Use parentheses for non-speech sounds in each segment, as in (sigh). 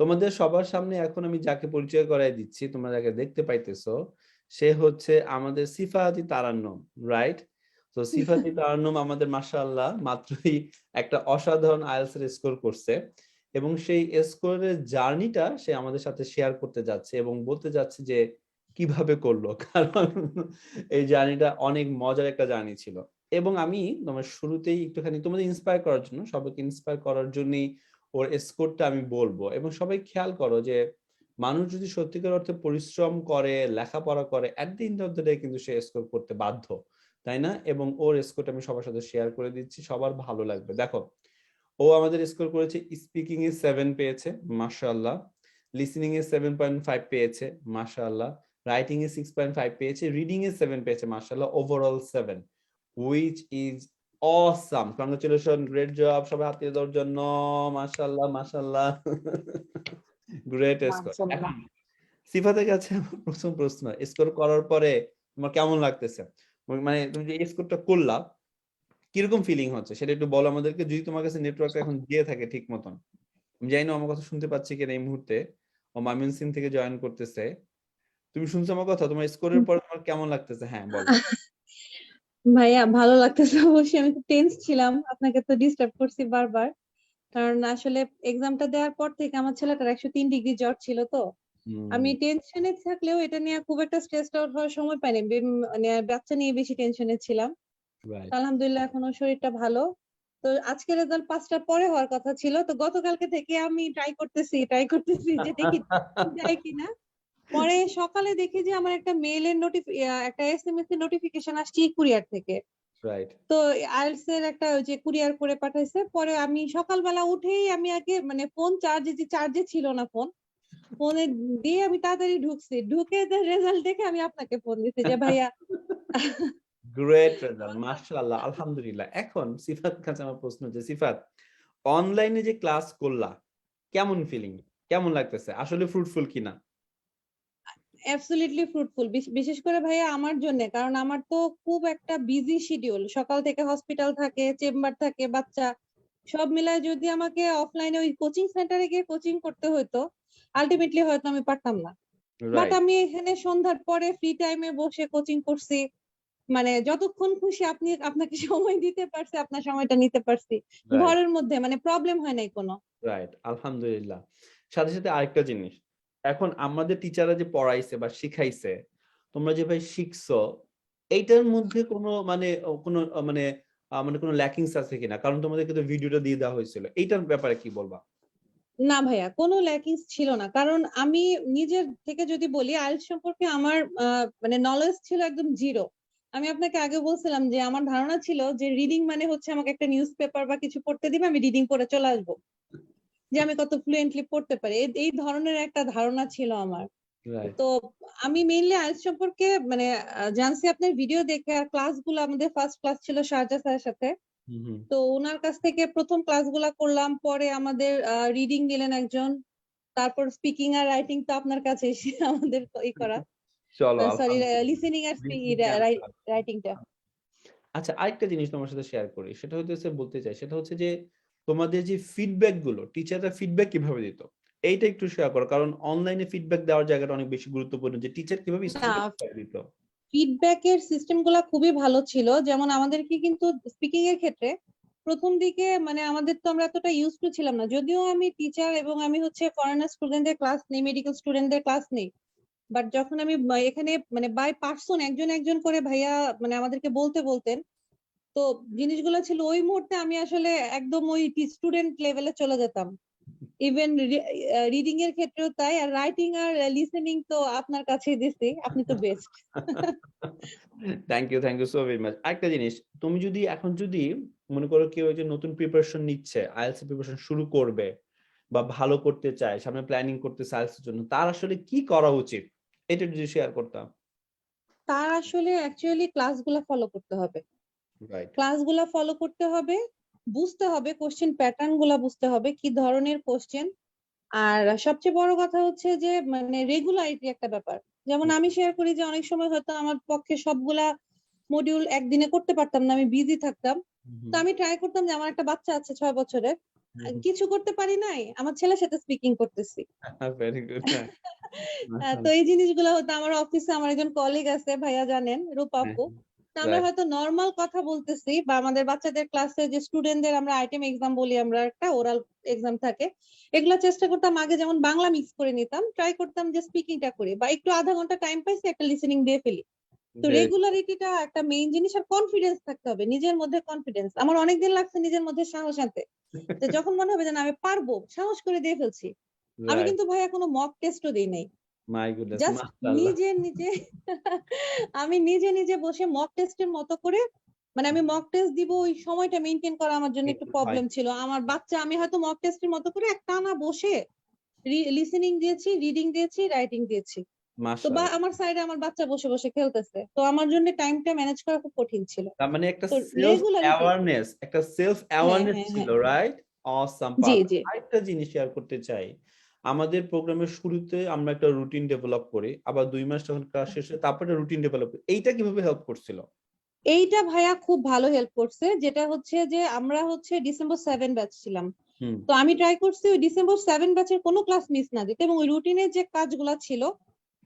তোমাদের সবার সামনে এখন আমি যাকে পরিচয় করাই দিচ্ছি তোমরা যাকে দেখতে পাইতেছ সে হচ্ছে আমাদের সিফাতি তারান্নম রাইট তো (laughs) সিফাতি তারান্নম আমাদের মাশাআল্লাহ মাত্রই একটা অসাধারণ আইএলস এর স্কোর করছে এবং সেই স্কোরের জার্নিটা সে আমাদের সাথে শেয়ার করতে যাচ্ছে এবং বলতে যাচ্ছে যে কীভাবে করল। (laughs) কারণ এই জার্নিটা অনেক মজার একটা জার্নি ছিল। এবং আমি তোমার শুরুতেই একটুখানি তোমাদের ইন্সপায়ার করার জন্য সবাইকে ইন্সপায়ার করার জন্যই ওর স্কোরটা আমি বলব। এবং সবাই খেয়াল করো যে, মানুষ যদি সত্যিকার অর্থে পরিশ্রম করে, লেখাপড়া করে দ্য ডে কিন্তু সে স্কোর করতে বাধ্য, তাই না? এবং ওর স্কোরটা আমি সবার সাথে শেয়ার করে দিচ্ছি, সবার ভালো লাগবে। দেখো, ও আমাদের স্কোর করেছে স্পিকিং এ সেভেন পেয়েছে, মাশাআল্লাহ। লিসনিং এ সেভেন পয়েন্ট ফাইভ পেয়েছে, মাশাআল্লাহ। রাইটিং এ সিক্স পয়েন্ট ফাইভ পেয়েছে রিডিং এ সেভেন পেয়েছে, মাশাআল্লাহ। Overall seven which is awesome congratulation great job সবাই হাত দিয়ে দেওয়ার জন্য। মাশাআল্লাহ মাশাআল্লাহ। গ্রেট স্কোর মাশাআল্লাহ। সিফাতের কাছে আমার প্রথম প্রশ্ন। স্কোর করার পরে তোমার কেমন লাগতেছে? মানে তুমি যে স্কোরটা করলা কীরকম ফিলিং হচ্ছে? সেটা একটু বলো আমাদেরকে। যদি তোমার কাছে নেটওয়ার্ক এখন দিয়ে থাকে ঠিক মতন। আমি জানি না আমার কথা শুনতে পাচ্ছি কিনা এই মুহূর্তে। ও মামিন সিং থেকে জয়েন করতেছে। তুমি শুনছো আমার কথা? তোমার স্কোরের পরে তোমার কেমন লাগতেছে? হ্যাঁ বলো। (laughs) ভাইয়া ভালো লাগতেছে অবশ্যই। আমি তো টেন্স ছিলাম। আপনাকে তো ডিস্টার্ব করছি বারবার। কারণ আসলে এক্সামটা দেওয়ার পর থেকে আমার ছেলেটার একশো তিন ডিগ্রি জ্বর ছিল তো। আমি টেনশনে থাকলেও এটা নিয়ে খুব একটা স্ট্রেস আউট হওয়ার সময় পাইনি। মানে বাচ্চা নিয়ে বেশি টেনশনে ছিলাম। আলহামদুলিল্লাহ এখনও শরীরটা ভালো। তো আজকের রেজাল্ট পাঁচটার পরে হওয়ার কথা ছিল। তো গতকালকে থেকে আমি ট্রাই করতেছি ট্রাই করতেছি যে দেখি (laughs) যায় কিনা। পরে সকালে দেখি যে আমার একটা মেইলের নোটিফ একটা এসএমএস এর নোটিফিকেশন আসছে কুরিয়ার থেকে. তো আইএলটিএস এর একটা যে কুরিয়ার করে পাঠাইছে। পরে আমি সকালবেলা উঠেই আমি আগে মানে ফোন চার্জে যে চার্জে ছিল না ফোন ফোনে দিয়ে আমি তাড়াতাড়ি ঢুকছি। ঢুকে রেজাল্ট দেখে আমি আপনাকে ফোন দিছি যে ভাইয়া (laughs) গ্রেট রেজাল্ট মাশাআল্লাহ আলহামদুলিল্লাহ। এখন সিফাত কাছে আমার প্রশ্ন যে সিফাত অনলাইনে যে ক্লাস করলা কেমন ফিলিং কেমন লাগতেছে? আসলে ফ্রুটফুল কিনা? অ্যাবসলিউটলি ফ্রুটফুল বিশেষ করে ভাইয়া আমার জন্য কারণ আমার তো খুব একটা বিজি শিডিউল সকাল থেকে হসপিটাল থাকে চেম্বার থাকে বাচ্চা সব মিলায় যদি আমাকে অফলাইনে ওই কোচিং সেন্টারে গিয়ে কোচিং করতে হতো আলটিমেটলি হয়তো আমি পারতাম না। বাট আমি এখানে সন্ধ্যার পরে ফ্রি টাইমে বসে কোচিং করছি। মানে যতক্ষণ খুশি আপনি আপনাকে সময় দিতে পারছি আপনার সময়টা নিতে পারছি। ঘরের মধ্যে মানে প্রবলেম হয় নাই কোনো। রাইট আলহামদুলিল্লাহ। সাথে সাথে আরেকটা জিনিস এখন আমাদের টিচাররা যে পড়াইছে বা শিখাইছে, তোমরা যে ভাই শিখছো, এইটার মধ্যে কোনো মানে কোনো মানে মানে কোনো ল্যাকিংস আছে কিনা? কারণ তোমাদেরকে তো ভিডিওটা দিয়ে দেওয়া হয়েছিল। এইটার ব্যাপারে কি বলবা? না ভাইয়া, কোনো ল্যাকিংস ছিল না। কারণ আমি নিজের থেকে যদি বলি, আইএলটিএস সম্পর্কে আমার মানে নলেজ ছিল একদম জিরো আমি আপনাকে আগে বলছিলাম যে, আমার ধারণা ছিল যে রিডিং মানে হচ্ছে আমাকে একটা নিউজ পেপার বা কিছু পড়তে দিবে, আমি রিডিং পড়ে চলে আসব। যে আমি কত ফ্লুয়েন্টলি পড়তে পারি এই- ধরনের একটা ধারণা ছিল আমার। তো আমি মেইনলি আইএলটিএস সম্পর্কে মানে জানছি আপনার ভিডিও দেখে আর ক্লাসগুলো আমাদের ফার্স্ট ক্লাস ছিল শারজা স্যারের সাথে। তো ওনার কাছ থেকে প্রথম ক্লাসগুলা করলাম পরে আমাদের রিডিং দিলেন একজন। তারপর স্পিকিং আর রাইটিং তো আপনার কাছে এসে (laughs) আমাদের ই করা। চলো সরি লিসেনিং আর- রাইটিংটা আচ্ছা আরেকটা জিনিস তোমার সাথে শেয়ার করি সেটা হচ্ছে বলতে চাই সেটা হচ্ছে যে তোমাদের যে ফিডব্যাকগুলো টিচাররা ফিডব্যাক কীভাবে দিত? এইটা একটু শেয়ার করো কারণ অনলাইনে ফিডব্যাক দেওয়ার জায়গাটা অনেক বেশি গুরুত্বপূর্ণ যে টিচার কীভাবে student দিত? ফিডব্যাকের সিস্টেমগুলা খুবই ভালো ছিল যেমন আমাদেরকে কিন্তু স্পিকিং এর ক্ষেত্রে প্রথম দিকে মানে আমাদের তো আমরা এতটা ইউজ টু ছিলাম না যদিও আমি টিচার এবং আমি হচ্ছে ফরেনার স্টুডেন্টদের ক্লাস নেই মেডিকেল স্টুডেন্টদের ক্লাস নেই বাট যখন আমি এখানে মানে বাই পার্সন একজন একজন করে ভাইয়া মানে আমাদেরকে বলতে বলতেন তো জিনিসগুলো ছিল ওই মুহূর্তে আমি আসলে একদম ওই স্টুডেন্ট লেভেলে চলে যেতাম। ইভেন রিডিং এর ক্ষেত্রেও তাই আর রাইটিং আর লিসেনিং তো আপনার কাছেই দিছি আপনি তো best thank you thank you so very much আরেকটা জিনিস তুমি যদি এখন যদি মনে করো কেউ যে নতুন প্রিপারেশন নিচ্ছে আইএলস প্রিপারেশন শুরু করবে বা ভালো করতে চায় সামনে প্ল্যানিং করতে আইএলস এর জন্য তার আসলে কি করা উচিত? এটা যদি শেয়ার করতাম। তার আসলে অ্যাকচুয়ালি ক্লাসগুলো ফলো করতে হবে। ক্লাসগুলো ফলো করতে হবে বুঝতে হবে কোশ্চেন প্যাটার্নগুলা বুঝতে হবে কি ধরনের কোশ্চেন আর সবচেয়ে বড় কথা হচ্ছে যে মানে রেগুলারিটি একটা ব্যাপার। যেমন আমি শেয়ার করি যে অনেক সময় হয়তো আমার পক্ষে সবগুলা মডিউল একদিনে করতে পারতাম না আমি বিজি থাকতাম। তো আমি ট্রাই করতাম যে আমার একটা বাচ্চা আছে ছয় বছরের কিছু করতে পারি নাই আমার ছেলের সাথে স্পিকিং করতেছি। (laughs) হ্যাঁ। (laughs) তো এই জিনিসগুলো হতো আমার অফিসে আমার একজন কলিগ আছে ভাইয়া জানেন রূপা হ্যাঁ, তো আমরা হয়তো নর্মাল কথা বলতেছি বা আমাদের বাচ্চাদের ক্লাসে যে স্টুডেন্টদের আমরা আইটেম এক্সাম বলি আমরা একটা ওরাল এক্সাম থাকে এগুলো চেষ্টা করতাম আগে যেমন বাংলা মিক্স করে নিতাম ট্রাই করতাম যে স্পিকিংটা করি বা একটু আধা ঘণ্টা টাইম পাইছি একটা লিসেনিং দিয়ে ফেলি। তো রেগুলারিটিটা একটা মেইন জিনিস আর কনফিডেন্স থাকতে হবে নিজের মধ্যে কনফিডেন্স আমার অনেকদিন লাগছে নিজের মধ্যে সাহস আনতে তো যখন মনে হবে যে না আমি পারব সাহস করে দিয়ে ফেলছি। আমি কিন্তু ভাইয়া কোনো মক টেস্টও দিই নাই। মাই গুডনেস নিজে নিজে (laughs) আমি নিজে নিজে বসে মক টেস্টের মতো করে মানে আমি মক টেস্ট দিব ওই সময়টা মেনটেন করা আমার জন্য একটু প্রবলেম ছিল। আমার বাচ্চা আমি হয়তো মক টেস্টের মতো করে একটানা বসে লিসেনিং দিয়েছি রিডিং দিয়েছি রাইটিং দিয়েছি। তো বা আমার সাইডে আমার বাচ্চা বসে বসে খেলতেছে। তো আমার জন্য টাইমটা ম্যানেজ করা খুব কঠিন ছিল। তার মানে একটা সেলফ অ্যাওয়ারনেস একটা সেলফ অ্যাওয়ারনেস হ্যাঁ, ছিল রাইট অসাম জি জি। আরেকটা জিনিস শেয়ার করতে চাই। আমাদের প্রোগ্রামের শুরুতে আমরা একটা রুটিন ডেভেলপ করি আবার দুই মাস যখন ক্লাস শেষ হয় তারপরে রুটিন ডেভেলপ করি। এইটা কীভাবে হেল্প করছিল? এইটা ভাইয়া খুব ভালো হেল্প করছে যেটা হচ্ছে যে আমরা হচ্ছে ডিসেম্বর সেভেন ব্যাচ ছিলাম। তো আমি ট্রাই করছি ওই ডিসেম্বর সেভেন ব্যাচের কোনো ক্লাস মিস না দিতে এবং ওই রুটিনের যে কাজগুলো ছিল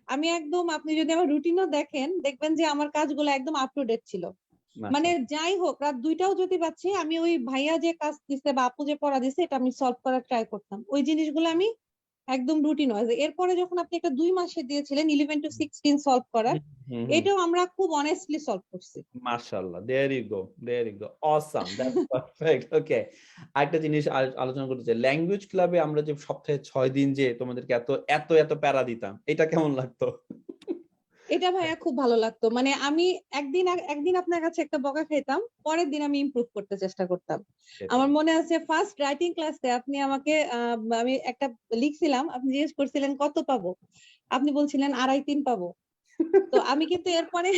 আমি একদম আপনি যদি আমার রুটিনও দেখেন দেখবেন যে আমার কাজগুলো একদম আপ টু ডেট ছিল। মানে যাই হোক রাত দুইটাও যদি পাচ্ছি আমি ওই ভাইয়া যে কাজ দিছে বা আপু যে পড়া দিছে এটা আমি সলভ করার ট্রাই করতাম। ওই জিনিসগুলো আমি একদম রুটিন ওয়াইজ এরপরে যখন আপনি একটা দুই মাসে দিয়েছিলেন ইলেভেন টু সিক্সটিন সলভ করার এটাও আমরা খুব অনেস্টলি সলভ করছি। মাশাআল্লাহ there you go there you go awesome that's perfect okay আরেকটা জিনিস আলোচনা করতে চাই ল্যাঙ্গুয়েজ ক্লাবে আমরা যে সপ্তাহে ছয় দিন যে তোমাদেরকে এত এত এত প্যারা দিতাম এটা কেমন লাগতো? এটা ভাইয়া খুব ভালো লাগতো। মানে আমি একদিন একদিন আপনার কাছে একটা বকা খাইতাম পরের দিন আমি ইমপ্রুভ করতে চেষ্টা করতাম। আমার মনে আছে ফার্স্ট রাইটিং ক্লাসে আপনি আমাকে আমি একটা লিখছিলাম আপনি জিজ্ঞেস করছিলেন কত পাবো? আপনি বলছিলেন আড়াই তিন পাবো। তো আমি কিন্তু এরপরে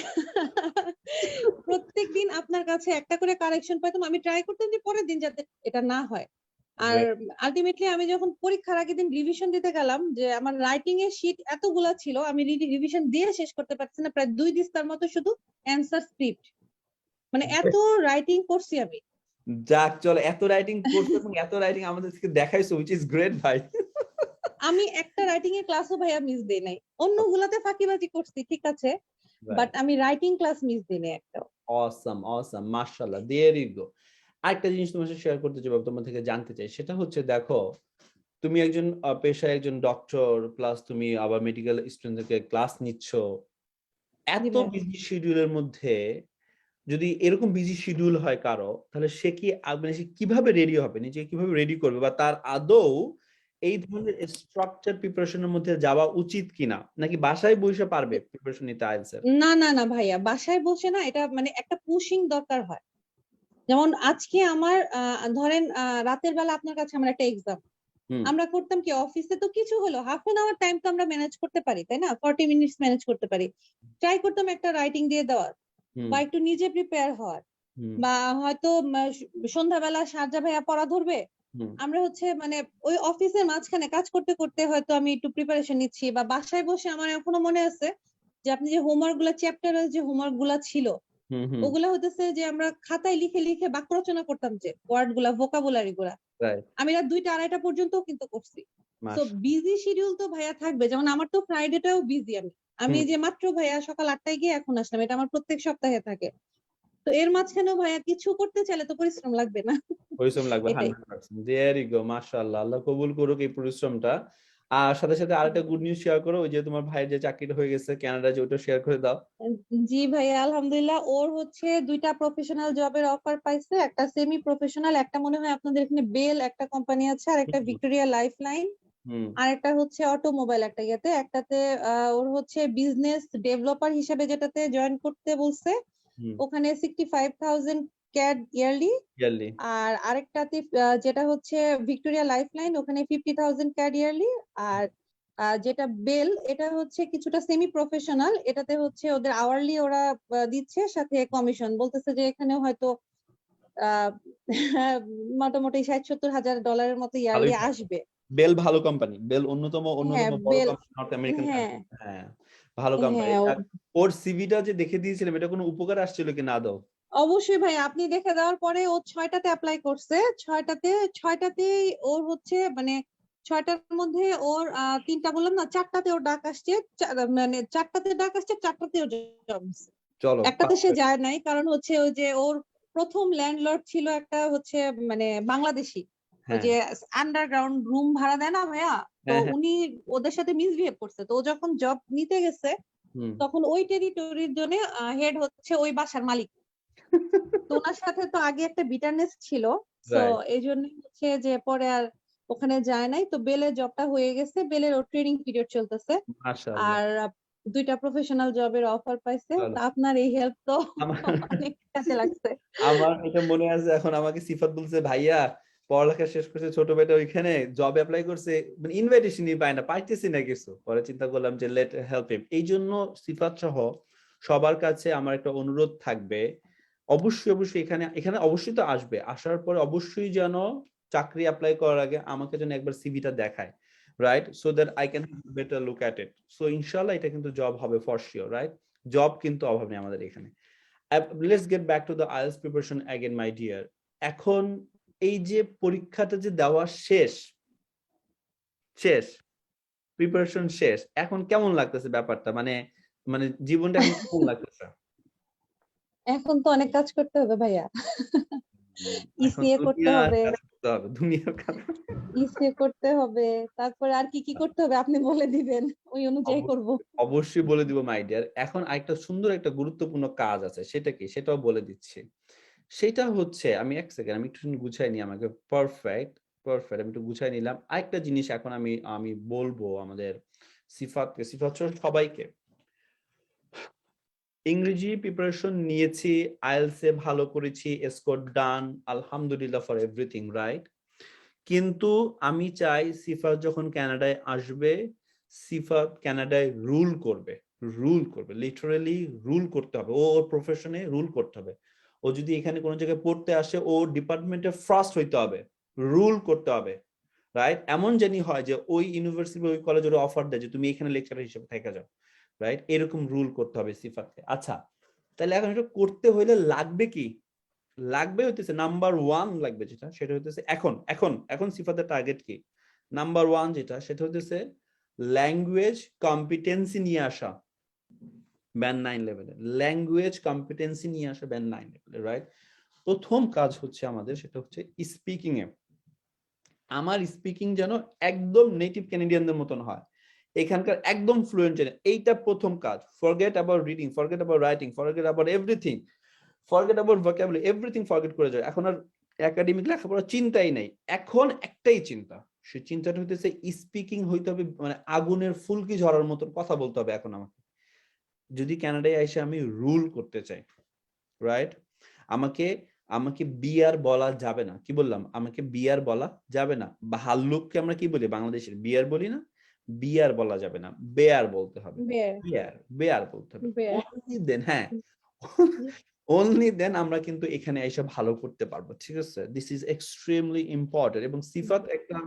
প্রত্যেকদিন আপনার কাছে একটা করে কারেকশন পাইতাম। আমি ট্রাই করতাম যে পরের দিন যাতে এটা না হয়। আর আলটিমেটলি আমি যখন পরীক্ষার আগের দিন রিভিশন দিতে গেলাম যে আমার রাইটিং এর শিট এতগুলা ছিল আমি রিভিশন দিয়ে শেষ করতে পারছি না প্রায় দুই দিস্তার মতো শুধু অ্যান্সার স্ক্রিপ্ট মানে এত রাইটিং করছি আমি। যাক চলো এত রাইটিং করছ এবং এত রাইটিং আমাদেরকে দেখাইছো উইচ ইজ গ্রেট ভাই। আমি একটা রাইটিং এর ক্লাসও ভাইয়া মিস দেই নাই। অন্যগুলাতে ফাঁকিবাজি করছি ঠিক আছে? বাট আমি রাইটিং ক্লাস মিস দিই নাই একটা অসাম অসাম মাশাআল্লাহ দেয়ার ইউ গো আরেকটা জিনিস তোমার সাথে শেয়ার করতে চাই তোমার থেকে জানতে চাই সেটা হচ্ছে দেখো তুমি একজন পেশায় একজন ডক্টর প্লাস তুমি আবার মেডিকেল স্টুডেন্টদেরকে ক্লাস নিচ্ছ। এত বিজি শিডিউলের মধ্যে যদি এরকম বিজি শিডিউল হয় কারও তাহলে সে কি মানে সে কীভাবে রেডি হবে? নিজেকে কীভাবে রেডি করবে? বা তার আদৌ এই ধরনের স্ট্রাকচার প্রিপারেশনের মধ্যে যাওয়া উচিত কিনা? নাকি বাসায় বসে পারবে প্রিপারেশন নিতে আইএলসের না না না ভাইয়া বাসায় বসে না এটা মানে একটা পুশিং দরকার হয়। যেমন আজকে আমার ধরেন রাতের বেলা আপনার কাছে আমার একটা এক্সাম আমরা করতাম কি অফিসে তো কিছু হলো হাফ এন আওয়ার টাইম তো আমরা ম্যানেজ করতে পারি তাই না? ফর্টি মিনিটস ম্যানেজ করতে পারি। ট্রাই করতাম একটা রাইটিং দিয়ে দেওয়ার বা একটু নিজে প্রিপেয়ার হওয়ার বা হয়তো সন্ধ্যাবেলা সারজা ভাইয়া পড়া ধরবে। আমরা হচ্ছে মানে ওই অফিসের মাঝখানে কাজ করতে করতে হয়তো আমি একটু প্রিপারেশন নিচ্ছি বা বাসায় বসে আমার এখনও মনে আছে যে আপনি যে হোমওয়ার্কগুলা চ্যাপ্টারের যে হোমওয়ার্কগুলা ছিল ওগুলা হতেছে যে আমরা খাতায় লিখে লিখে বাক্য রচনা করতাম যে ওয়ার্ডগুলা ভোকাবুলারি গুলা। আমি রাত দুইটা আড়াইটা পর্যন্ত কিন্তু করছি। তো বিজি শিডিউল তো ভাইয়া থাকবে। যেমন আমার তো ফ্রাইডেটাও বিজি আমি। আমি এই যে মাত্র ভাইয়া সকাল আটটায় গিয়ে এখন আসলাম এটা আমার প্রত্যেক সপ্তাহে থাকে। তো এর মাঝখানেও ভাইয়া কিছু করতে চাইলে তো পরিশ্রম লাগবে না। পরিশ্রম লাগবে। হান্ড্রেড পার্সেন্ট মাশাআল্লাহ। আল্লাহ কবুল করুক এই পরিশ্রমটা। আর সাথে সাথে আরেকটা গুড নিউজ শেয়ার করো ওই যে তোমার ভাইয়ের যে চাকরিটা হয়ে গেছে কানাডা যে ওটা শেয়ার করে দাও। জি ভাইয়া আলহামদুলিল্লাহ। ওর হচ্ছে দুইটা প্রফেশনাল জবের অফার পাইছে একটা সেমি প্রফেশনাল একটা মনে হয় আপনাদের এখানে বেল একটা কোম্পানি আছে আর একটা ভিক্টোরিয়া লাইফ লাইন হুম। আর একটা হচ্ছে অটোমোবাইল একটা ইয়েতে একটাতে ওর হচ্ছে বিজনেস ডেভেলপার হিসেবে যেটাতে জয়েন করতে বলছে ওখানে sixty five thousand CAD yearly. Yearly. আর আরেকটাতে যেটা হচ্ছে ভিক্টোরিয়া লাইফ লাইন ওখানে ফিফটি থাউজেন্ড ক্যাড ইয়ারলি। আর যেটা বেল এটা হচ্ছে কিছুটা সেমি প্রফেশনাল এটাতে হচ্ছে ওদের আওয়ারলি ওরা দিচ্ছে সাথে কমিশন বলতেছে যে এখানে হয়তো (laughs) মোটামুটি ষাট সত্তর হাজার ডলারের মতো ইয়ারলি আসবে। বেল ভালো কোম্পানি বেল অন্যতম অন্যতম বড় নর্থ আমেরিকান হ্যাঁ। হ্যাঁ ভালো কোম্পানি হ্যাঁ, ওর সিভিটা যে দেখে দিয়েছিলাম এটা কোনো উপকার আসছিল কি না আদৌ? অবশ্যই ভাই আপনি দেখে দেওয়ার পরে ও ছয়টাতে অ্যাপ্লাই করছে। ছয়টাতে ছয়টাতেই ওর হচ্ছে মানে ছয়টার মধ্যে ওর তিনটা বললাম না চারটাতে ওর ডাক আসছে মানে চারটাতে ডাক আসছে চারটাতে ওর জব চলো একটাতে সে যায় নাই কারণ হচ্ছে ওই যে ওর প্রথম ল্যান্ডলর্ড ছিল একটা হচ্ছে মানে বাংলাদেশি। হ্যাঁ। যে আন্ডারগ্রাউন্ড রুম ভাড়া দেয় না ভাইয়া? তো হ্যাঁ, হ্যাঁ। উনি ওদের সাথে মিসবিহেভ করছে। তো ও যখন জব নিতে গেছে তখন ওই টেরিটরির জন্য হেড হচ্ছে ওই বাসার মালিক। তো ওনার সাথে তো আগে একটা বিটারনেস ছিল তো এই জন্য হচ্ছে যে পরে আর ওখানে যায় নাই। তো বেলের জবটা হয়ে গেছে বেলের ওর ট্রেনিং পিরিয়ড চলতেছে। আর দুইটা প্রফেশনাল জবের অফার পাইছে। আপনার এই হেল্প তো (laughs) অনেক কাজে লাগছে। আমার এটা মনে আছে এখন আমাকে সিফাত বলছে ভাইয়া পড়ালেখা শেষ করছে ছোট ভাইটা ওইখানে জব অ্যাপ্লাই করছে মানে ইনভাইটেশনই পায় না পাইতেছি না কিছু। পরে চিন্তা করলাম যে লেট হেল্প হিম এই জন্য সিফাত সহ সবার কাছে আমার একটা অনুরোধ থাকবে অবশ্যই অবশ্যই এখানে এখানে অবশ্যই তো আসবে। আসার পরে অবশ্যই যেন চাকরি অ্যাপ্লাই করার আগে আমাকে যেন একবার সিভিটা দেখায় right so that I can better look at it so ইনশাল্লাহ এটা কিন্তু জব হবে ফর শিওর রাইট জব কিন্তু অভাব নেই আমাদের এখানে। Let's get back to the IELTS preparation again my dear এখন এই যে পরীক্ষাটা যে দেওয়া শেষ শেষ প্রিপারেশন শেষ, এখন কেমন লাগতেছে ব্যাপারটা? মানে মানে জীবনটা কেমন লাগতেছে? এখন তো অনেক কাজ করতে হবে ভাইয়া। করতে হবে। করতে হবে দুনিয়ার কাজ। ইসে করতে হবে তারপরে আর কি কি করতে হবে আপনি বলে দিবেন ওই অনুযায়ী করব। অবশ্যই বলে দিব মাই ডিয়ার এখন আরেকটা সুন্দর একটা গুরুত্বপূর্ণ কাজ আছে সেটা কি? সেটাও বলে দিচ্ছি। সেটা হচ্ছে আমি এক সেকেন্ড আমি একটু গুছাই নি আমাকে পারফেক্ট পারফেক্ট আমি একটু গুছাই নিলাম। আরেকটা জিনিস এখন আমি আমি বলব আমাদের সিফাতকে সিফাত সবাইকে। ইংরেজি প্রিপারেশন নিয়েছি আইএলস ভালো করেছি স্কোর ডান আলহামদুলিল্লাহ ফর এভরিথিং রাইট কিন্তু আমি চাই সিফাত যখন কানাডায় আসবে সিফাত কানাডায় রুল করবে রুল করবে লিটারালি রুল করতে হবে, ও ওর প্রফেশনে রুল করতে হবে। ও যদি এখানে কোনো জায়গায় পড়তে আসে, ও ডিপার্টমেন্টে ফার্স্ট হইতে হবে রুল করতে হবে রাইট এমন জানি হয় যে ওই ইউনিভার্সিটি ওই কলেজ ওরা অফার দেয় যে তুমি এখানে লেকচারার হিসেবে থেকে যাও। রাইট এরকম রুল করতে হবে সিফাতকে। আচ্ছা তাহলে এখন এটা করতে হইলে লাগবে কি? লাগবে হইতেছে নাম্বার ওয়ান লাগবে যেটা, সেটা হইতেছে এখন এখন এখন সিফাতের টার্গেট কি? নাম্বার ওয়ান যেটা, সেটা হইতেছে ল্যাঙ্গুয়েজ কম্পিটেন্সি নিয়ে আসা। ব্যান নাইন লেভেলে ল্যাঙ্গুয়েজ কম্পিটেন্সি নিয়ে আসা ব্যান নাইন লেভেলে রাইট প্রথম কাজ হচ্ছে আমাদের, সেটা হচ্ছে স্পিকিং এ। আমার স্পিকিং যেন একদম নেটিভ ক্যানাডিয়ানদের মতন হয়। এখানকার একদম ফ্লুয়েন্ট এইটা প্রথম কাজ। Forget about reading forget about writing forget about everything forget about vocabulary everything forget করে যায়। এখন আর একাডেমিক লেখাপড়া চিন্তাই নাই। এখন একটাই চিন্তা, সেই চিন্তাটা হইতেছে স্পিকিং হইতে হবে মানে আগুনের ফুলকি ঝরার মতো কথা বলতে হবে এখন আমাকে। যদি কানাডায় এসে আমি রুল করতে চাই রাইট আমাকে আমাকে বিয়ার বলা যাবে না। কি বললাম? আমাকে বিয়ার বলা যাবে না। বা হাল্লুককে আমরা কি বলি? বাংলাদেশের বিয়ার বলি না? বিয়ার বলা যাবে না বেয়ার বলতে হবে। বেয়ার। বেয়ার বলতে হবে। then হ্যাঁ। অনলি দেন আমরা কিন্তু এখানে এসে ভালো করতে পারব ঠিক আছে? দিস ইজ এক্সট্রিমলি ইম্পর্টেন্ট এবং সিফাত একটা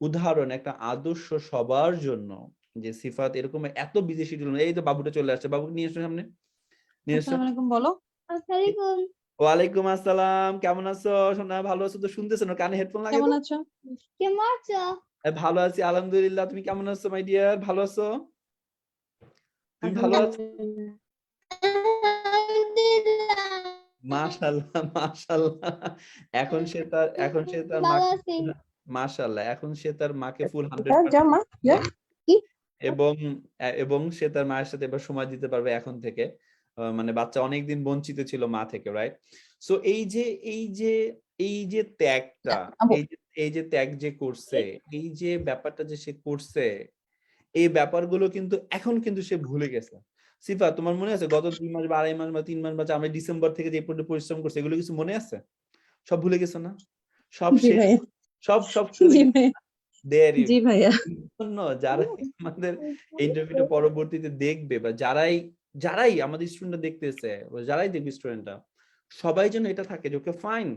উদাহরণ একটা আদর্শ সবার জন্য যে সিফাত এরকম এত বিদেশি শিডিউল এই তো বাবুটা চলে আসছে। বাবু নিয়ে এসো সামনে। নিয়ে এসো। আসসালামু আলাইকুম বলো ওয়ালাইকুম আসসালাম। কেমন আছো? সোনা ভালো আছো তো? শুনতেছো না কানে হেডফোন লাগে কেমন আছো? কেমন আছো? ভালো আছি আলহামদুলিল্লাহ। তুমি কেমন আছো মাই ডিয়ার ভালো আছো? তুমি ভালো আছো? মাশাআল্লাহ মাশাআল্লাহ। এখন সে তার এখন সে তার মাশাআল্লাহ এখন সে তার মাকে ফুল যাও, হান্ড্রেড যাও মা যাও। এবং এবং সে তার মায়ের সাথে এবার সময় দিতে পারবে এখন থেকে। মানে বাচ্চা অনেকদিন বঞ্চিত ছিল মা থেকে রাইট সো এই যে এই যে এই যে ত্যাগটা এই যে এই যে ত্যাগ যে করছে এই যে ব্যাপারটা যে সে করছে এই ব্যাপারগুলো কিন্তু এখন কিন্তু সে ভুলে গেছে। সিফা তোমার মনে আছে গত দুই মাস বা আড়াই মাস বা তিন মাস বা আমরা ডিসেম্বর থেকে যে পর্যন্ত পরিশ্রম করছে এগুলো কিছু মনে আছে? সব ভুলে গেছো না? সব শেষ? সব সব যারা আমাদের ইন্টারভিউটা পরবর্তীতে দেখবে বা যারাই যারাই আমাদের স্টুডেন্টরা দেখতেছে যারাই দেখবে স্টুডেন্টরা সবাই যেন এটা থাকে যে ওকে ফাইন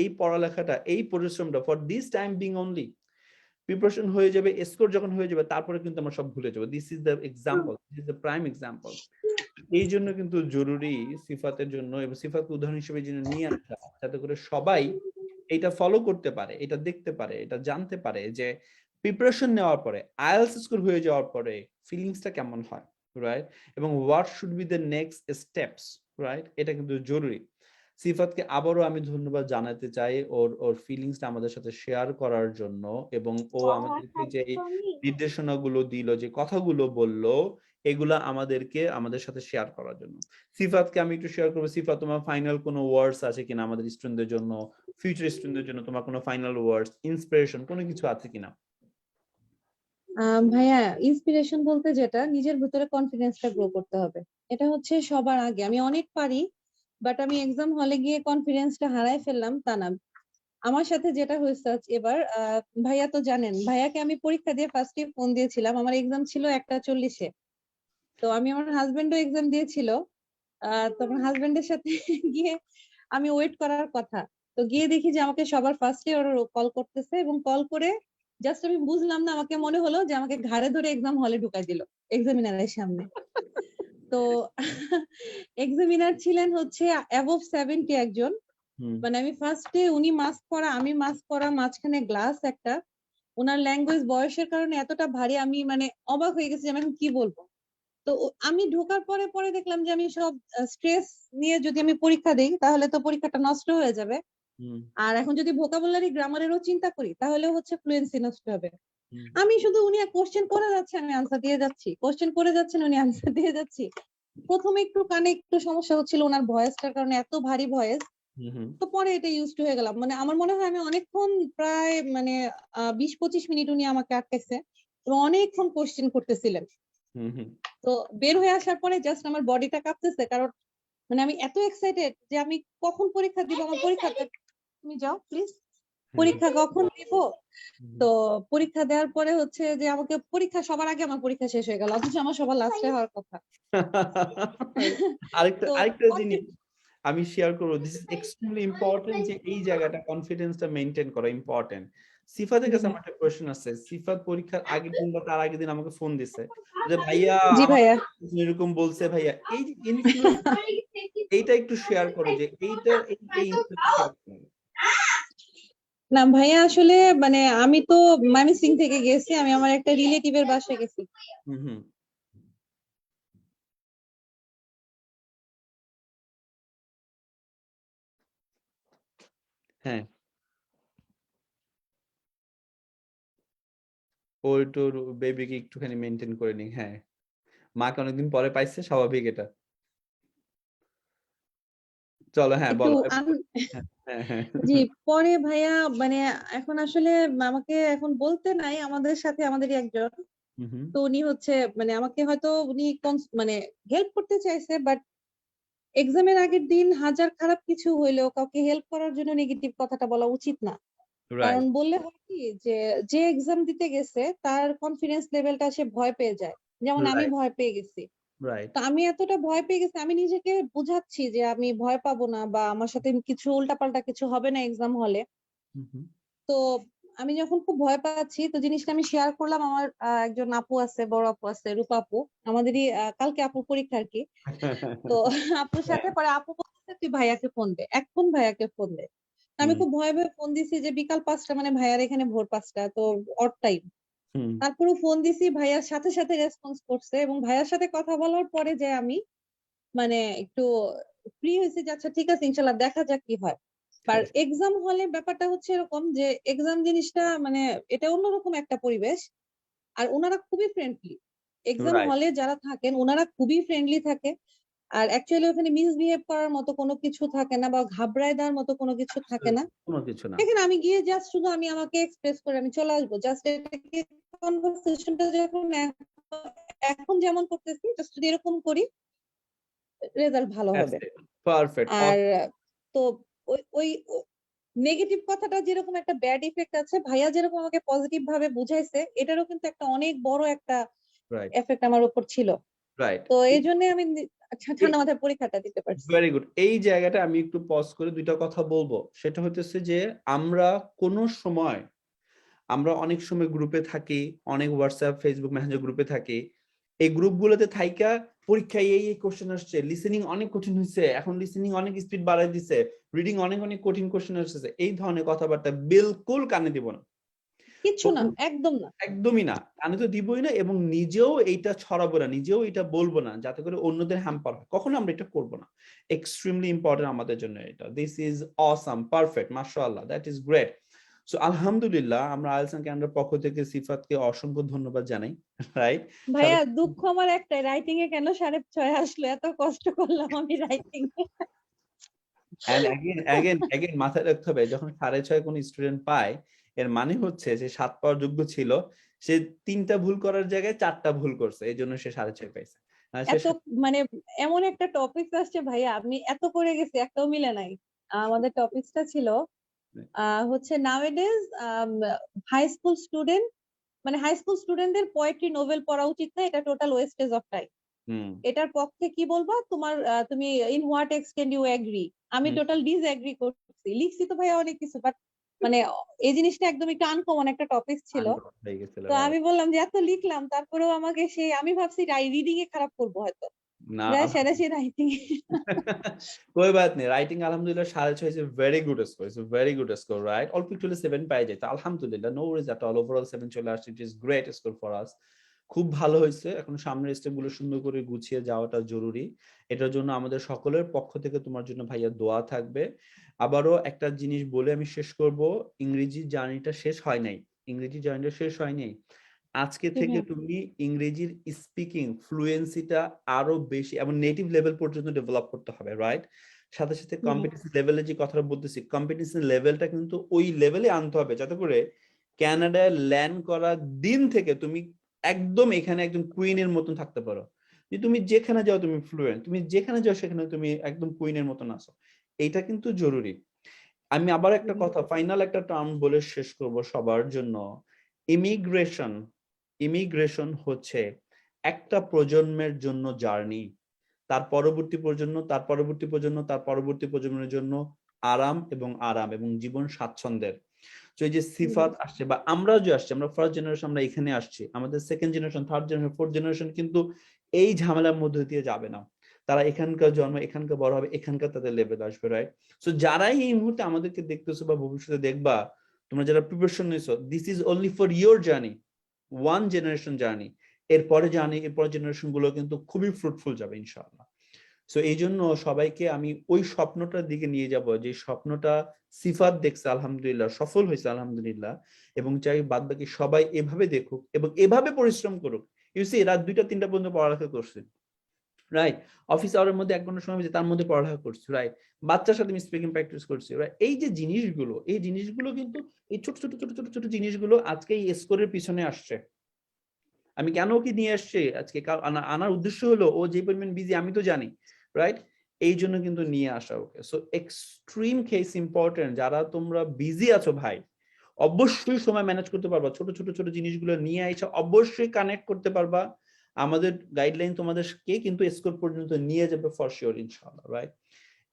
এই পড়ালেখাটা এই পরিশ্রমটা for this time being only preparation হয়ে যাবে স্কোর যখন হয়ে যাবে তারপরে কিন্তু আমরা সব ভুলে যাব। This is the example this is the prime example এই জন্য কিন্তু জরুরি সিফাতের জন্য এবং সিফাতকে উদাহরণ হিসেবে যেন নিয়ে আসা যাতে করে সবাই এটা ফলো করতে পারে এটা দেখতে পারে এটা জানতে পারে যে প্রিপারেশন নেওয়ার পরে আইএলস স্কোর হয়ে যাওয়ার পরে ফিলিংসটা কেমন হয় রাইট এবং what should be the next steps right এটা কিন্তু জরুরি। সিফাতকে আবারও আমি ধন্যবাদ জানাতে চাই ওর ওর ফিলিংসটা আমাদের সাথে শেয়ার করার জন্য এবং ও আমাদেরকে যে নির্দেশনাগুলো দিল যে কথাগুলো বলল এগুলা আমাদেরকে আমাদের সাথে শেয়ার করার জন্য। সিফাতকে আমি একটু শেয়ার করব। সিফাত তোমার ফাইনাল কোনো ওয়ার্ডস আছে কিনা আমাদের স্টুডেন্টদের জন্য? ফিউচার স্টুডেন্টদের জন্য তোমার কোনো ফাইনাল ওয়ার্ডস ইন্সপিরেশন কোনো কিছু আছে কিনা? আহ, ভাইয়া ইন্সপিরেশন বলতে যেটা নিজের ভিতরে কনফিডেন্সটা গ্রো করতে হবে। এটা হচ্ছে সবার আগে। আমি অনেক পারি বাট আমি এক্সাম হলে গিয়ে কনফিডেন্সটা হারাই ফেললাম তা না। আমার সাথে যেটা হয়েছে এবার ভাইয়া তো জানেন, ভাইয়াকে আমি পরীক্ষা দিয়ে ফার্স্টে ফোন দিয়েছিলাম। আমার এক্সাম ছিল একটা চল্লিশে। তো আমি আমার হাজবেন্ডও এক্সাম দিয়েছিল। তো আমার হাজবেন্ডের সাথে (laughs) গিয়ে আমি ওয়েট করার কথা। তো গিয়ে দেখি যে আমাকে সবার ফার্স্টে ওরা কল করতেছে এবং কল করে জাস্ট আমি বুঝলাম না, আমাকে মনে হলো যে আমাকে ঘাড়ে ধরে এক্সাম হলে ঢুকাই দিল এক্সামিনারের সামনে। তো (laughs) এক্সামিনার ছিলেন হচ্ছে অ্যাবভ সেভেন্টি একজন। মানে আমি ফার্স্টে উনি মাস্ক পরা আমি মাস্ক পরা মাঝখানে গ্লাস একটা। ওনার ল্যাঙ্গুয়েজ বয়সের কারণে এতটা ভারী আমি মানে অবাক হয়ে গেছি আমি কি বলব? তো আমি ঢোকার পরে পরে দেখলাম যে আমি সব স্ট্রেস নিয়ে যদি আমি পরীক্ষা দিই তাহলে তো পরীক্ষাটা নষ্ট হয়ে যাবে। আর এখন যদি ভোকাবুলারি গ্রামারেরও চিন্তা করি তাহলে হচ্ছে ফ্লুয়েন্সি নষ্ট হবে। আমি শুধু উনি কোশ্চেন করে যাচ্ছে আমি আনসার দিয়ে যাচ্ছি। কোশ্চেন করে যাচ্ছেন উনি আনসার দিয়ে যাচ্ছি। প্রথমে একটু কানে একটু সমস্যা হচ্ছিল ওনার ভয়েসটার কারণে এত ভারী ভয়েস। তো পরে এটা ইউজ টু হয়ে গেলাম। মানে আমার মনে হয় আমি অনেকক্ষণ প্রায় মানে আহ, বিশ পঁচিশ মিনিট উনি আমাকে আটকেছে এবং অনেকক্ষণ কোশ্চেন করতেছিলেন। হুম হুম। তো বের হয়ে আসার পরে জাস্ট আমার বডিটা কাঁপতেছে কারণ মানে আমি এত এক্সাইটেড যে আমি কখন পরীক্ষা দিব? আমার পরীক্ষাটা তুমি যাও প্লিজ পরীক্ষা কখন দিব? তো পরীক্ষা দেওয়ার পরে হচ্ছে যে আমাকে পরীক্ষা সবার আগে আমার পরীক্ষা শেষ হয়ে গেল অথচ আমার সবার লাস্টে হওয়ার কথা। (laughs) আরেকটা আরেকটা জিনিস আমি শেয়ার করব দিস ইজ এক্সট্রিমলি ইম্পর্টেন্ট যে এই জায়গাটা কনফিডেন্সটা মেনটেন করা ইম্পর্টেন্ট সিফাতের কাছে আমার একটা কোয়েশ্চেন আছে সিফাত পরীক্ষার আগের দিন বা তার আগের দিন আমাকে ফোন দিছে যে ভাইয়া জি ভাইয়া। এরকম বলছে ভাইয়া। এই (laughs) এইটা একটু শেয়ার করো যে এইটা এই এই incident টা share করো। না, ভাইয়া আসলে মানে আমি তো ময়মনসিং থেকে গেছি, আমি আমার একটা রিলেটিভের বাসায় গেছি। হ্যাঁ। ও তোর বেবিকে একটুখানি মেনটেন করে নি হ্যাঁ। মাকে অনেকদিন পরে পাইছে, স্বাভাবিক এটা। চলো হ্যাঁ বলো। আন- হ্যাঁ হ্যাঁ জি পরে ভাইয়া মানে এখন আসলে আমাকে এখন বলতে নাই আমাদের সাথে আমাদেরই একজন। তো উনি হচ্ছে মানে আমাকে হয়তো উনি মানে হেল্প করতে চাইছে বাট এক্সামের আগের দিন হাজার খারাপ কিছু হইলেও কাউকে হেল্প করার জন্য নেগেটিভ কথাটা বলা উচিত না। কারণ বললে হয় কি যে যে এক্সাম দিতে গেছে তার কনফিডেন্স লেভেলটা সে ভয় পেয়ে যায়। যেমন আমি ভয় পেয়ে গেছি। রাইট তো আমি এতটা ভয় পেয়ে গেছি আমি নিজেকে বুঝাচ্ছি যে আমি ভয় পাবো না বা আমার সাথে কিছু উল্টাপাল্টা কিছু হবে না এক্সাম হলে তো আমি যখন খুব ভয় পাচ্ছি তো জিনিসটা আমি শেয়ার করলাম আমার আহ, একজন আপু আছে বড় আপু আছে রূপা আপু। আমাদেরই কালকে আপুর পরীক্ষা আর কি। তো (laughs) আপুর সাথে পরে আপু বলতেছে তুই ভাইয়াকে ফোন দে এখন ভাইয়াকে ফোন দে। আমি খুব ভয়ে ভয়ে ফোন দিছি যে বিকাল পাঁচটা মানে ভাইয়ার এখানে ভোর পাঁচটা তো অড টাইম তারপরে ফোন দিছি ভাইয়ার সাথে সাথে রেসপন্স করছে এবং ভাইয়ার সাথে কথা বলার পরে যে আমি মানে একটু ফ্রি হয়েছি যে আচ্ছা ঠিক আছে ইনশাল্লাহ দেখা যাক কি হয়। আর হ্যাঁ। এক্সাম হলে ব্যাপারটা হচ্ছে এরকম যে এক্সাম জিনিসটা মানে এটা অন্যরকম একটা পরিবেশ। আর ওনারা খুবই ফ্রেন্ডলি এক্সাম হলে যারা থাকেন ওনারা খুবই ফ্রেন্ডলি থাকে। আর অ্যাকচুয়ালি ওখানে মিসবিহেভ করার মতো কোনো কিছু থাকে না বা ঘাবড়ায় দেওয়ার মতো কোনো কিছু থাকে না। কোনো কিছু না। এখানে আমি গিয়ে জাস্ট শুধু আমি আমাকে এক্সপ্রেস করে আমি চলে আসব। জাস্ট এটাকে কনভারসেশনটা যখন এখ- এখন যেমন করতেছি জাস্ট যদি এরকম করি রেজাল্ট ভালো হবে। পারফেক্ট আর তো ওই ওই নেগেটিভ কথাটা যেরকম একটা ব্যাড ইফেক্ট আছে ভাইয়া যেরকম আমাকে পজিটিভ ভাবে বুঝাইছে এটারও কিন্তু একটা অনেক বড় একটা এফেক্ট আমার উপর ছিল। রাইট তো এই জন্য আমি আচ্ছা, ঠান্ডা মাথায় পরীক্ষাটা দিতে পারছি। ভেরি গুড এই জায়গাটা আমি একটু পজ করে দুইটা কথা বলব। সেটা যে আমরা কোনো সময় আমরা অনেক সময় গ্রুপে থাকি অনেক হোয়াটসঅ্যাপ ফেসবুক মেসেঞ্জার গ্রুপে থাকি এই গ্রুপগুলোতে থাইকা পরীক্ষায় এই এই কোশ্চেন আসছে। লিসেনিং অনেক কঠিন হয়েছে এখন লিসেনিং অনেক স্পিড বাড়াই দিছে। রিডিং অনেক অনেক কঠিন কোশ্চেন আসছে। এই ধরনের কথাবার্তা বিলকুল কানে দিব না। কিচ্ছু না একদম না। একদমই না। কানে তো দিবই না এবং নিজেও এইটা ছড়াবো না নিজেও এটা বলব না যাতে করে অন্যদের হ্যাম্পার হয়। কখনো আমরা এটা করব না। এক্সট্রিমলি ইম্পর্টেন্ট আমাদের জন্য এটা। দিস ইজ অসাম পারফেক্ট মাশাআল্লাহ দ্যাট ইজ গ্রেট সো আলহামদুলিল্লাহ আমরা আইএলস এন্ড ক্যানাডার পক্ষ থেকে সিফাতকে অসংখ্য ধন্যবাদ জানাই রাইট ভাইয়া দুঃখ আমার একটাই রাইটিং এ কেন সাড়ে ছয় আসলো? এত কষ্ট করলাম আমি writing and again again again মাথায় রাখতে হবে যখন সাড়ে ছয় কোন স্টুডেন্ট পায় এর মানে হচ্ছে যে সাত পাওয়ার যোগ্য ছিল সে তিনটা ভুল করার জায়গায় চারটা ভুল করছে এই জন্য সে সাড়ে ছয় পাইছে। এত মানে এমন একটা টপিক আসছে ভাইয়া আমি এত করে গেছি একটাও মিলে নাই। আমাদের টপিকসটা ছিল হচ্ছে নাওএডেজ হাই স্কুল স্টুডেন্ট মানে হাই স্কুল স্টুডেন্টদের পোয়েট্রি নোভেল পড়া উচিত না এটা total wastage of time hmm. এটার পক্ষে কি বলবা তোমার তুমি in what extend you agree আমি টোটাল ডিস এগ্রি করছি লিখছি তো ভাইয়া অনেক কিছু বাট মানে এই জিনিসটা একদম একটু আনকমন একটা টপিক ছিল আনকমন হয়ে গেছিল, তো right? আমি বললাম যে এত লিখলাম তারপরেও আমাকে সেই আমি ভাবছি রিডিং এ খারাপ করবো হয়তো না যা সেটা সে রাইটিং (laughs) कोई बात नहीं রাইটিং আলহামদুলিল্লাহ সাড়ে ছয় is very good score is very good score right অল্প একটু সেভেন পাই যায় তো আলহামদুলিল্লাহ no worries at all overall seven চলে আসছে it is great score for us খুব ভালো হয়েছে। এখন সামনের স্টেপগুলো সুন্দর করে গুছিয়ে যাওয়াটা জরুরি। এটার জন্য আমাদের সকলের পক্ষ থেকে তোমার জন্য ভাইয়া দোয়া থাকবে। আবারও একটা জিনিস বলে আমি শেষ করব। ইংরেজি জার্নিটা শেষ হয় নাই। ইংরেজি জার্নিটা শেষ হয় নাই। আজকে থেকে তুমি ইংরেজির স্পিকিং ফ্লুয়েন্সিটা আরও বেশি এবং নেটিভ লেভেল পর্যন্ত ডেভেলপ করতে হবে রাইট সাথে সাথে কম্পিটিশন লেভেলে যে কথাটা বলতেছি কম্পিটিশন লেভেলটা কিন্তু ওই লেভেলে আনতে হবে। যাতে করে ক্যানাডায় ল্যান্ড করার দিন থেকে তুমি একদম এখানে একদম কুইনের মতন থাকতে পারো। যে তুমি যেখানে যাও তুমি ফ্লুয়েন্ট তুমি যেখানে যাও সেখানে তুমি একদম কুইনের মতন আসো এইটা কিন্তু জরুরি। আমি আবার একটা কথা ফাইনাল একটা টার্ম বলে শেষ করব সবার জন্য। ইমিগ্রেশন ইমিগ্রেশন হচ্ছে একটা প্রজন্মের জন্য জার্নি তার পরবর্তী প্রজন্ম তার পরবর্তী প্রজন্ম তার পরবর্তী প্রজন্মের জন্য আরাম এবং আরাম এবং জীবন স্বাচ্ছন্দ্যের। তো এই যে সিফাত আসছে বা আমরাও যে আসছি আমরা ফার্স্ট জেনারেশন আমরা এখানে আসছি আমাদের second generation third generation fourth generation কিন্তু এই ঝামেলার মধ্যে দিয়ে যাবে না। তারা এখানকার জন্ম এখানকার বড় হবে এখানকার তাদের লেভেল আসবে রাইট সো যারাই এই মুহূর্তে আমাদেরকে দেখতেছো বা ভবিষ্যতে দেখবা তোমরা যারা প্রিপারেশন নিছো this is only for your journey one generation journey এরপরে জার্নি এরপরে জেনারেশনগুলো কিন্তু খুবই ফ্রুটফুল যাবে ইনশাআল্লাহ। সো এই জন্য সবাইকে আমি ওই স্বপ্নটার দিকে নিয়ে যাব, যে স্বপ্নটা সিফাত দেখছে, আলহামদুলিল্লাহ, সফল হয়েছে, আলহামদুলিল্লাহ, এবং চাই বাদ বাকি সবাই এভাবে দেখুক এবং এভাবে পরিশ্রম করুক। ইউসি রাত দুইটা, তিনটা পর্যন্ত পড়ালেখা করছে রাইট অফিস আওয়ারের মধ্যে এক ঘণ্টা সময় তার মধ্যে পড়ালেখা করছি রাইট বাচ্চার সাথে আমি স্পিকিং প্র্যাকটিস করছি, right? এই যে জিনিসগুলো, এই জিনিসগুলো কিন্তু, এই ছোট ছোট ছোট ছোট ছোট জিনিসগুলো আজকে এই স্কোরের পিছনে আসছে। আমি কেন কি নিয়ে আসছি? আজকে আনার উদ্দেশ্য হলো, ও যে পরিমাণ বিজি আমি তো জানি। রাইট এই জন্য কিন্তু নিয়ে আসা okay. So extreme case important যারা তোমরা বিজি আছো ভাই, অবশ্যই সময় ম্যানেজ করতে পারবা। ছোট ছোট ছোট জিনিসগুলো নিয়ে এসে অবশ্যই কানেক্ট করতে পারবা। আমাদের গাইডলাইন তোমাদেরকে কিন্তু স্কোর পর্যন্ত নিয়ে যাবে ফর শিওর ইনশাল্লাহ রাইট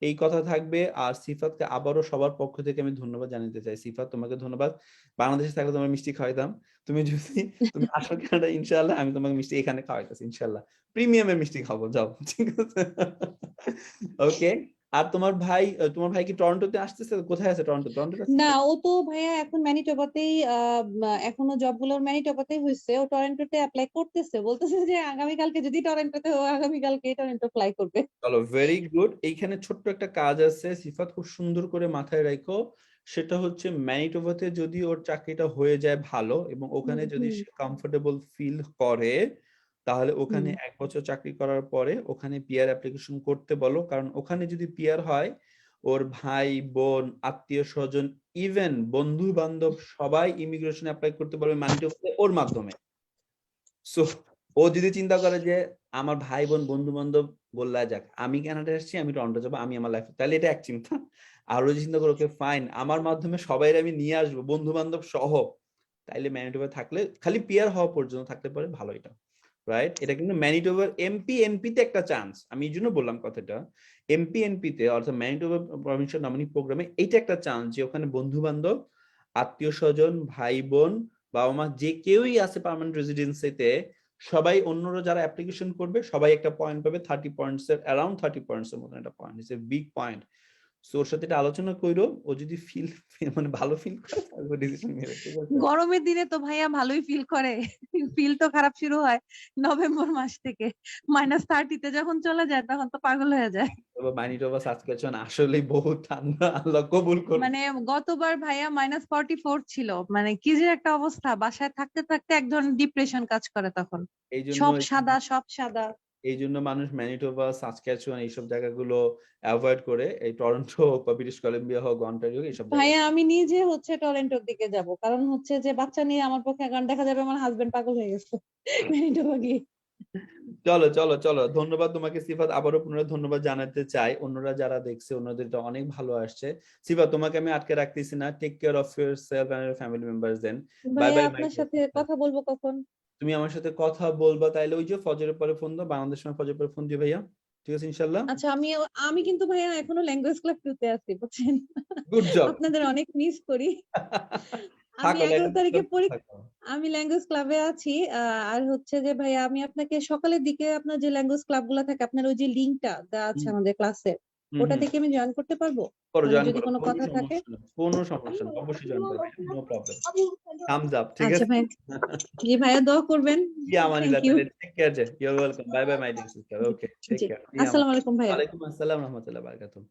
এই কথা থাকবে। আর সিফাতকে আবারও সবার পক্ষ থেকে আমি ধন্যবাদ জানাতে চাই। সিফাত তোমাকে ধন্যবাদ। বাংলাদেশে থাকলে তোমার মিষ্টি খাওয়াইতাম। তুমি যদি তুমি আসো কেনাটা ইনশাআল্লাহ আমি তোমাকে মিষ্টি এখানে খাওয়াইতেছি ইনশাল্লাহ প্রিমিয়ামের মিষ্টি খাব যাও। ঠিক আছে? (laughs) ওকে আর তোমার ভাই তোমার ভাই কি টরন্টোতে আসতেছে? কোথায় আছে টরন্টো টরন্টো না ও তো ভাইয়া এখন ম্যানিটোবাতেই এখনও জবগুলোর ম্যানিটোবাতেই হয়েছে ও টরেন্টোতে অ্যাপ্লাই করতেছে। বলতেছে যে আগামীকালকে যদি টরেন্টোতে ও আগামীকালকে টরেন্টো ফ্লাই করবে। চলো ভেরি গুড এইখানে ছোট্ট একটা কাজ আছে। সিফাত খুব সুন্দর করে মাথায় রাখো সেটা হচ্ছে ম্যানিটোবাতে যদি ওর চাকরিটা হয়ে যায় ভালো এবং ওখানে যদি সে কমফোর্টেবল ফিল করে তাহলে ওখানে এক বছর চাকরি করার পরে ওখানে পিআর অ্যাপ্লিকেশন করতে বলো। কারণ ওখানে যদি পিআর হয় ওর ভাই বোন আত্মীয় স্বজন ইভেন বন্ধু বান্ধব সবাই ইমিগ্রেশন অ্যাপ্লাই করতে পারবে ম্যানিটোবাতে ওর মাধ্যমে। সো ও যদি চিন্তা করে যে আমার ভাই বোন বন্ধু বান্ধব বললা যাক আমি কানাডা আসছি আমি টরন্টো যাব আমি আমার লাইফে তাহলে এটা এক চিন্তা। আর চিন্তা করে ওকে ফাইন আমার মাধ্যমে সবাই আমি নিয়ে আসব বন্ধু বান্ধব সহ তাইলে ম্যানিটোবার থাকলে খালি পিয়ার হওয়া পর্যন্ত থাকতে পারে ভালো এটা। রাইট এটা কিন্তু ম্যানিটোবার এমপি এনপি তে একটা চান্স আমি এই জন্য বললাম কথাটা। এমপি এনপি তে, অর্থাৎ ম্যানিটোবার প্রভিনশিয়াল নমিনি প্রোগ্রামে এইটা একটা চান্স যে ওখানে বন্ধু বান্ধব আত্মীয় স্বজন ভাই বোন বাবা মা যে কেউই আছে পার্মানেন্ট রেসিডেন্সিতে সবাই অন্যরা যারা অ্যাপ্লিকেশন করবে, সবাই একটা পয়েন্ট পাবে থার্টি পয়েন্টস এর অ্যারাউন্ড থার্টি পয়েন্টস এর মতন একটা point it's a big point so ওর সাথে এটা আলোচনা কইরো ও যদি ফিল (laughs) মানে ভালো ফিল করে তারপর ডিসিশন নেবে গরমের দিনে তো ভাইয়া ভালোই ফিল করে। ফিল তো খারাপ শুরু হয় নভেম্বর মাস থেকে। মাইনাস থার্টিতে যখন চলে যায় তখন তো পাগল হয়ে যায়। তবে মাইনিটোবা সাবস্ক্রিপশন আসলেই বহুত ঠান্ডা আল্লাহ কবুল করুন মানে গতবার ভাইয়া মাইনাস ফর্টি ফোর ছিল। মানে কি যে একটা অবস্থা বাসায় থাকতে থাকতে এক ধরনের ডিপ্রেশন কাজ করে তখন। সব সাদা সব সাদা। এই জন্য মানুষ ম্যানিটোবা সাসক্যাচুয়ান এইসব জায়গাগুলো অ্যাভয়েড করে এই টরন্টো হোক বা ব্রিটিশ কলম্বিয়া হোক অন্টারিও এইসব ভাইয়া আমি নিজে হচ্ছে টরেন্টোর দিকে যাব। কারণ হচ্ছে যে বাচ্চা নিয়ে আমার পক্ষে কারণ দেখা যাবে আমার হাজবেন্ড পাগল হয়ে গেছে ম্যানিটোবা গিয়ে। চলো চলো চলো। ধন্যবাদ তোমাকে সিফাত। আবারও পুনরায় ধন্যবাদ জানাতে চাই। অন্যরা যারা দেখছে অন্যদের অনেক ভালো আসছে। সিফাত তোমাকে আমি আটকে রাখতেছি না। Take care of yourself and family members then ভাইয়া bye, আপনার সাথে কথা বলব কখন? তুমি আমার সাথে কথা বলবা তাইলে ওই যে ফজরের পরে ফোন দাও বাংলাদেশ সময় ফজরের পরে ফোন দিও ভাইয়া। ঠিক আছে ইনশাল্লাহ আচ্ছা আমি আমি কিন্তু ভাইয়া এখনও ল্যাঙ্গুয়েজ ক্লাব টুতে আছি বুঝছেন? গুড জব আপনাদের অনেক মিস করি। (laughs) আমি এগারো তারিখে পরীক্ষা আমি ল্যাঙ্গুয়েজ ক্লাবে আছি আর হচ্ছে যে ভাইয়া আমি আপনাকে সকালের দিকে আপনার যে ল্যাঙ্গুয়েজ ক্লাবগুলা থাকে আপনার ওই যে লিঙ্কটা দেওয়া আছে আমাদের ক্লাসে ওটা। থেকে আমি জয়েন করতে পারব? যদি কোনো কথা থাকে? কোনো সমস্যা নেই অবশ্যই জয়েন করবেন নো প্রবলেম থামস আপ ঠিক আচ্ছা আছে? ভাই। জি ভাইয়া দোয়া করবেন। জি আমানি you. Take care J you are welcome bye bye my dear sister okay take care আসসালামু আলাইকুম ভাইয়া। ওয়ালাইকুম আসসালাম রাহমাতুল্লাহ বারাকাতুহু